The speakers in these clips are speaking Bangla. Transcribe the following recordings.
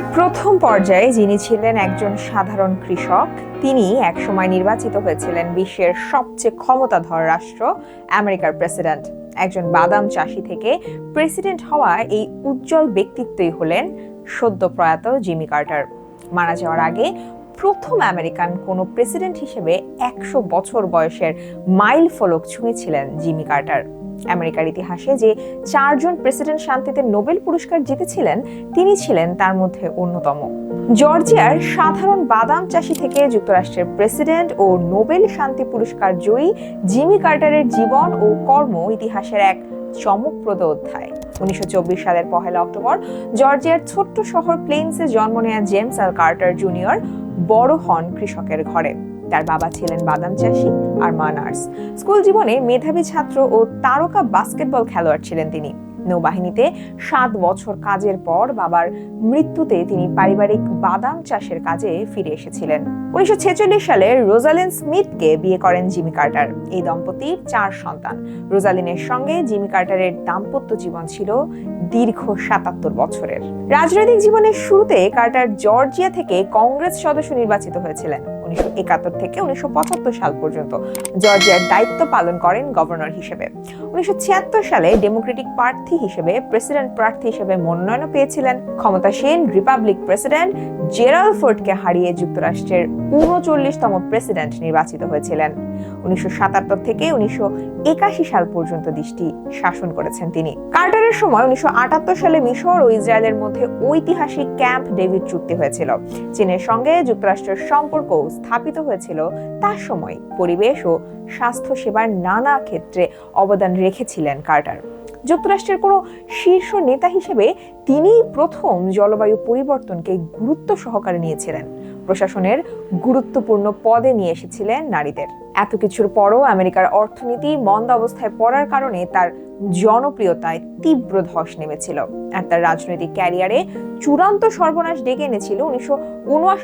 জীবনের প্রথম পর্যায়ে যিনি ছিলেন একজন সাধারণ কৃষক, তিনি একসময় নির্বাচিত হয়েছিলেন বিশ্বের সবচেয়ে ক্ষমতাধর রাষ্ট্র, আমেরিকার প্রেসিডেন্ট। একজন বাদাম চাষি থেকে প্রেসিডেন্ট হওয়া এই উজ্জ্বল ব্যক্তিত্বই হলেন সদ্য প্রয়াত জিমি কার্টার। মারা যাওয়ার আগে প্রথম আমেরিকান কোনো প্রেসিডেন্ট হিসেবে একশো বছর বয়সের মাইল ফলক ছুঁয়েছিলেন জিমি কার্টার। আমেরিকার ইতিহাসে যে চারজন প্রেসিডেন্ট শান্তিতে নোবেল পুরস্কার জিতেছিলেন, তিনি ছিলেন তার মধ্যে অন্যতম। জর্জিয়ার সাধারণ বাদাম চাষি থেকে যুক্তরাষ্ট্রের প্রেসিডেন্ট ও নোবেল শান্তি পুরস্কার জয়ী জিমি কার্টারের জীবন ও কর্ম ইতিহাসের এক চমকপ্রদ অধ্যায়। উনিশশো চব্বিশ সালের পহেলা অক্টোবর, জর্জিয়ার ছোট্ট শহর প্লেন্সে জন্ম নেয়া জেমস আর কার্টার জুনিয়র বড় হন কৃষকের ঘরে। তার বাবা ছিলেন বাদাম চাষি আর মা নার্স। স্কুল জীবনে মেধাবী ছাত্র ও তারকা বাস্কেটবল খেলোয়াড় ছিলেন তিনি। নৌবাহিনীতে সাত বছর কাজের পর বাবার মৃত্যুতে তিনি পারিবারিক বাদাম চাষের কাজে ফিরে এসেছিলেন। উনিশশো সালে রোজালিন স্মিথকে বিয়ে করেন জিমি কার্টার। এই দম্পতির চার সন্তান। রোজালিনের সঙ্গে জিমি কার্টারের দাম্পত্য জীবন ছিল দীর্ঘ সাতাত্তর বছরের। রাজনৈতিক জীবনের শুরুতে কার্টার জর্জিয়া থেকে কংগ্রেস সদস্য নির্বাচিত হয়েছিলেন। উনিশশো একাত্তর থেকে উনিশশো পঁচাত্তর সাল পর্যন্ত জর্জিয়ার দায়িত্ব পালন করেন গভর্নর হিসেবে। উনিশশো ছিয়াত্তর সালে ডেমোক্রেটিক প্রার্থী হিসেবে, প্রেসিডেন্ট প্রার্থী হিসেবে মনোনয়ন পেয়েছিলেন। ক্ষমতাসীন রিপাবলিক প্রেসিডেন্ট জেরাল ফোর্ডকে হারিয়ে যুক্তরাষ্ট্রের উনচল্লিশতম প্রেসিডেন্ট নির্বাচিত হয়েছিলেন। উনিশশো সাতাত্তর থেকে উনিশশো একাশি সাল পর্যন্ত দেশটি শাসন করেছেন তিনি। কার্টারের সময় উনিশশো আটাত্তর সালে মিশর ও ইসরায়েলের মধ্যে ঐতিহাসিক ক্যাম্প ডেভিড চুক্তি হয়েছিল। চীনের সঙ্গে যুক্তরাষ্ট্রের সম্পর্ক স্থাপিত হয়েছিল তার সময় পরিবেশ ও স্বাস্থ্য সেবার নানা ক্ষেত্রে অবদান রেখেছিলেন কার্টার। যুক্তরাষ্ট্রের কোনো শীর্ষ নেতা হিসেবে তিনিই প্রথম জলবায়ু পরিবর্তনকে গুরুত্ব সহকারে নিয়েছিলেন। প্রশাসনের গুরুত্বপূর্ণ পদে নিয়ে এসেছিলেন নারীদের। এত কিছুর পরও আমেরিকার অর্থনীতি মন্দ অবস্থায় পড়ার কারণে তার জনপ্রিয়তায় তীব্র ধস নেমেছিল। আর তার রাজনৈতিক ক্যারিয়ারে চূড়ান্ত সর্বনাশ ডেকে এনেছিল উনিশশো উনআশি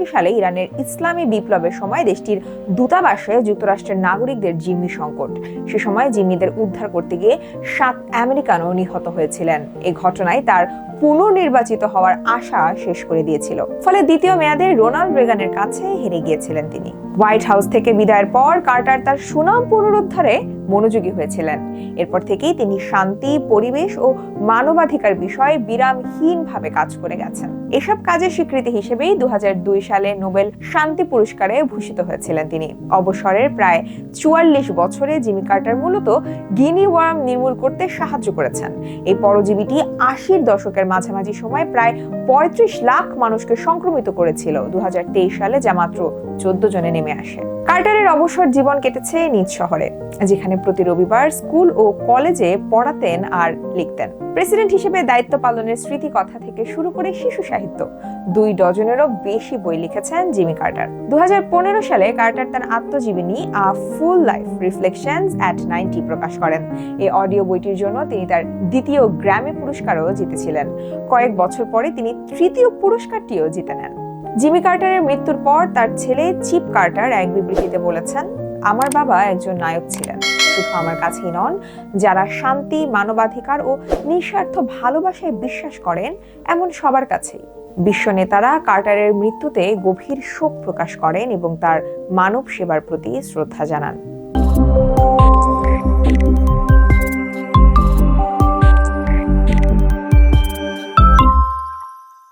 সালে ইরানের ইসলামী বিপ্লবের সময় দেশটির দূতাবাসে যুক্তরাষ্ট্রের নাগরিকদের জিম্মি সংকট। সে সময় জিম্মিদের উদ্ধার করতে গিয়ে সাত আমেরিকানও নিহত হয়েছিলেন। এ ঘটনায় তার পুনর্নির্বাচিত হওয়ার আশা শেষ করে দিয়েছিল। ফলে দ্বিতীয় মেয়াদে রোনাল্ড রেগানের কাছে হেরে গিয়েছিলেন তিনি। হোয়াইট হাউস থেকে বিদায়ের পর কার্টার তার সুনাম পুনরুদ্ধারে মনোযোগী হয়েছিলেন। এরপর থেকেই তিনি শান্তি, পরিবেশ ও মানবাধিকার বিষয়ে বিরামহীনভাবে কাজ করে গেছেন। এসব কাজের স্বীকৃতি হিসেবেই দুই হাজার দুই সালে নোবেল শান্তি পুরস্কারে ভূষিত হয়েছিলেন তিনি। অবসরের প্রায় চুয়াল্লিশ বছরে জিমি কার্টার মূলত গিনি ওয়ার্ম নির্মূল করতে সাহায্য করেছেন। এই পরজীবীটি আশির দশকের মাঝামাঝি সময় প্রায় পঁয়ত্রিশ লাখ মানুষকে সংক্রমিত করেছিল দু হাজার তেইশ সালে, যা মাত্র চোদ্দ জনে নেমে আসে। কার্টারের অবসর জীবন কেটেছে নিজ শহরে, যেখানে প্রতি রবিবার স্কুল ও কলেজে পড়াতেন আর লিখতেন। প্রেসিডেন্ট হিসেবে দায়িত্ব পালনের স্মৃতি কথা থেকে শুরু করে শিশু সাহিত্য, দুই ডজনেরও বেশি বই লিখেছেন জিমি কার্টার। দু হাজার পনেরো সালে কার্টার তার আত্মজীবনী a full life reflections at ninety প্রকাশ করেন। এই অডিও বইটির জন্য তিনি তার দ্বিতীয় গ্র্যামি পুরস্কারও জিতেছিলেন। কয়েক বছর পরে তিনি তৃতীয় পুরস্কারটিও জিতে নেন। জিমি কার্টারের মৃত্যুর পর তার ছেলে চিপ কার্টার এক বিবৃতিতে বলেছেন, আমার বাবা একজন নায়ক ছিলেন। শুধু আমার কাছেই নন, যারা শান্তি, মানবাধিকার ও নিঃস্বার্থ ভালোবাসায় বিশ্বাস করেন, এমন সবার কাছেই। বিশ্ব নেতারা কার্টারের মৃত্যুতে গভীর শোক প্রকাশ করেন এবং তার মানব সেবার প্রতি শ্রদ্ধা জানান।